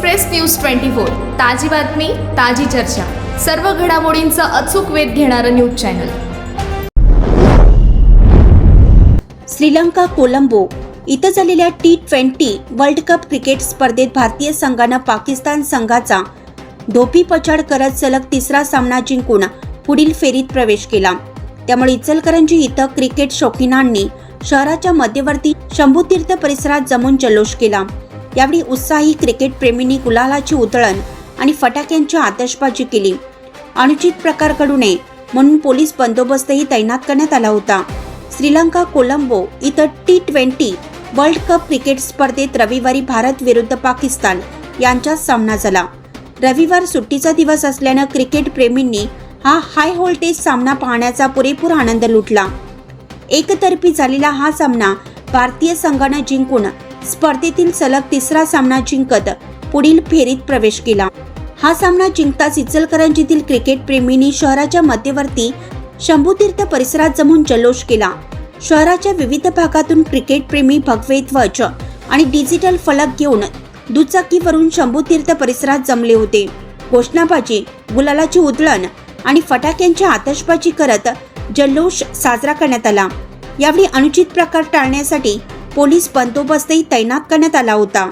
Express news twenty four ताजी बातमी ताजी चर्चा. सर्व घडामोडींचा अचूक वेध घेणारं न्यूज चॅनल. श्रीलंका कोलंबो. इथं झालेल्या T twenty world cup cricket स्पर्धेत भारतीय संघानं पाकिस्तान संघाचा धोपीपछाड करत सलग तिसरा सामना जिंकून पुढील फेरीत प्रवेश केला. त्यामुळे इचलकरंजी इथं क्रिकेट शौकीनांनी शहराच्या मध्यवर्ती शंभूतीर्थ परिसरात जमून जल्लोष केला. यावेळी उत्साही क्रिकेट प्रेमींनी गुलालाची उतळण आणि फटाक्यांची आतषबाजी केली. अनुचित प्रकार घडू नये म्हणून पोलीस बंदोबस्तही तैनात करण्यात आला होता. श्रीलंका कोलंबो इथं T twenty world cup cricket स्पर्धेत रविवारी भारत विरुद्ध पाकिस्तान यांच्यात सामना झाला. रविवार सुट्टीचा दिवस असल्यानं क्रिकेट प्रेमींनी हा हाय व्होल्टेज सामना पाहण्याचा पुरेपूर आनंद लुटला. एकतर्फी झालेला हा सामना भारतीय संघानं जिंकून स्पर्धेतील सलग तिसरा सामना जिंकत पुढील फेरीत प्रवेश केला. हा सामना जिंकताच इचलकरंजीतील क्रिकेट प्रेमींनी शहराच्या मध्यवर्ती शंभूतीर्थ परिसरात जमून जल्लोष केला. शहराच्या विविध भागातून क्रिकेट प्रेमी भगवे ध्वज आणि डिजिटल फलक घेऊन दुचाकीवरून शंभूतीर्थ परिसरात जमले होते. घोषणाबाजी गुलालाची उधळण आणि फटाक्यांची आतषबाजी करत जल्लोष साजरा करण्यात आला. यावेळी अनुचित प्रकार टाळण्यासाठी पोलीस बंदोबस्तही तैनात करण्यात आला होता.